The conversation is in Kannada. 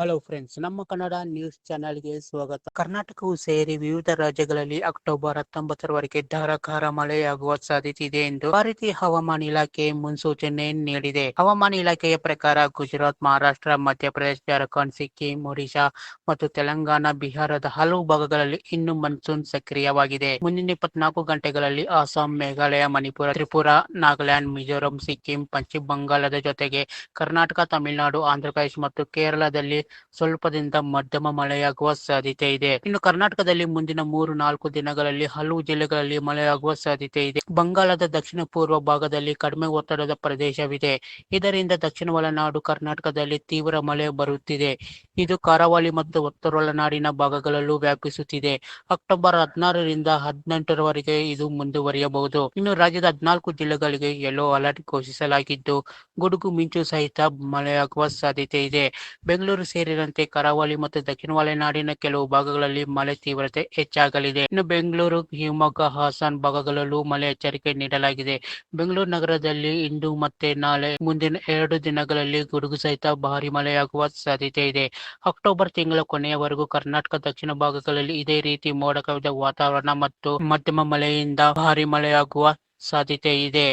ಹಲೋ ಫ್ರೆಂಡ್ಸ್ ನಮ್ಮ ಕನ್ನಡ ನ್ಯೂಸ್ ಚಾನೆಲ್ಗೆ ಸ್ವಾಗತ. ಕರ್ನಾಟಕವು ಸೇರಿ ವಿವಿಧ ರಾಜ್ಯಗಳಲ್ಲಿ ಅಕ್ಟೋಬರ್ ಹತ್ತೊಂಬತ್ತರವರೆಗೆ ಧಾರಾಕಾರ ಮಳೆಯಾಗುವ ಸಾಧ್ಯತೆ ಇದೆ ಎಂದು ಭಾರತೀಯ ಹವಾಮಾನ ಇಲಾಖೆ ಮುನ್ಸೂಚನೆ ನೀಡಿದೆ. ಹವಾಮಾನ ಇಲಾಖೆಯ ಪ್ರಕಾರ ಗುಜರಾತ್, ಮಹಾರಾಷ್ಟ್ರ, ಮಧ್ಯಪ್ರದೇಶ, ಜಾರ್ಖಂಡ್, ಸಿಕ್ಕಿಂ ಒಡಿಶಾ ಮತ್ತು ತೆಲಂಗಾಣ, ಬಿಹಾರದ ಹಲವು ಭಾಗಗಳಲ್ಲಿ ಇನ್ನು ಮನ್ಸೂನ್ ಸಕ್ರಿಯವಾಗಿದೆ. ಮುಂದಿನ ಇಪ್ಪತ್ನಾಲ್ಕು ಗಂಟೆಗಳಲ್ಲಿ ಅಸ್ಸಾಂ, ಮೇಘಾಲಯ, ಮಣಿಪುರ, ತ್ರಿಪುರಾ, ನಾಗಾಲ್ಯಾಂಡ್, ಮಿಜೋರಾಂ, ಸಿಕ್ಕಿಂ, ಪಶ್ಚಿಮ ಬಂಗಾಳದ ಜೊತೆಗೆ ಕರ್ನಾಟಕ, ತಮಿಳುನಾಡು, ಆಂಧ್ರಪ್ರದೇಶ ಮತ್ತು ಕೇರಳದಲ್ಲಿ ಸ್ವಲ್ಪದಿಂದ ಮಧ್ಯಮ ಮಳೆಯಾಗುವ ಸಾಧ್ಯತೆ ಇದೆ. ಇನ್ನು ಕರ್ನಾಟಕದಲ್ಲಿ ಮುಂದಿನ ಮೂರು, ನಾಲ್ಕು ದಿನಗಳಲ್ಲಿ ಹಲವು ಜಿಲ್ಲೆಗಳಲ್ಲಿ ಮಳೆಯಾಗುವ ಸಾಧ್ಯತೆ ಇದೆ. ಬಂಗಾಳದ ದಕ್ಷಿಣ ಪೂರ್ವ ಭಾಗದಲ್ಲಿ ಕಡಿಮೆ ಒತ್ತಡದ ಪ್ರದೇಶವಿದೆ. ಇದರಿಂದ ದಕ್ಷಿಣ ಒಳನಾಡು ಕರ್ನಾಟಕದಲ್ಲಿ ತೀವ್ರ ಮಳೆ ಬರುತ್ತಿದೆ. ಇದು ಕರಾವಳಿ ಮತ್ತು ಉತ್ತರ ಒಳನಾಡಿನ ಭಾಗಗಳಲ್ಲೂ ವ್ಯಾಪಿಸುತ್ತಿದೆ. ಅಕ್ಟೋಬರ್ ಹದಿನಾರರಿಂದ ಹದಿನೆಂಟರವರೆಗೆ ಇದು ಮುಂದುವರಿಯಬಹುದು. ಇನ್ನು ರಾಜ್ಯದ ಹದಿನಾಲ್ಕು ಜಿಲ್ಲೆಗಳಿಗೆ ಯೆಲ್ಲೋ ಅಲರ್ಟ್ ಘೋಷಿಸಲಾಗಿದ್ದು, ಗುಡುಗು, ಮಿಂಚು ಸಹಿತ ಮಳೆಯಾಗುವ ಸಾಧ್ಯತೆ ಇದೆ. ಬೆಂಗಳೂರು ಸೇರಿದಂತೆ ಕರಾವಳಿ ಮತ್ತು ದಕ್ಷಿಣ ಒಳನಾಡಿನ ಕೆಲವು ಭಾಗಗಳಲ್ಲಿ ಮಳೆ ತೀವ್ರತೆ ಹೆಚ್ಚಾಗಲಿದೆ. ಇನ್ನು ಬೆಂಗಳೂರು, ಶಿವಮೊಗ್ಗ, ಹಾಸನ್ ಭಾಗಗಳಲ್ಲೂ ಮಳೆ ಎಚ್ಚರಿಕೆ ನೀಡಲಾಗಿದೆ. ಬೆಂಗಳೂರು ನಗರದಲ್ಲಿ ಇಂದು ಮತ್ತೆ ನಾಳೆ ಮುಂದಿನ ಎರಡು ದಿನಗಳಲ್ಲಿ ಗುಡುಗು ಸಹಿತ ಭಾರಿ ಮಳೆಯಾಗುವ ಸಾಧ್ಯತೆ ಇದೆ. ಅಕ್ಟೋಬರ್ ತಿಂಗಳ ಕೊನೆಯವರೆಗೂ ಕರ್ನಾಟಕ ದಕ್ಷಿಣ ಭಾಗಗಳಲ್ಲಿ ಇದೇ ರೀತಿ ಮೋಡ ಕವಿದ ವಾತಾವರಣ ಮತ್ತು ಮಧ್ಯಮ ಮಳೆಯಿಂದ ಭಾರಿ ಮಳೆಯಾಗುವ ಸಾಧ್ಯತೆ ಇದೆ.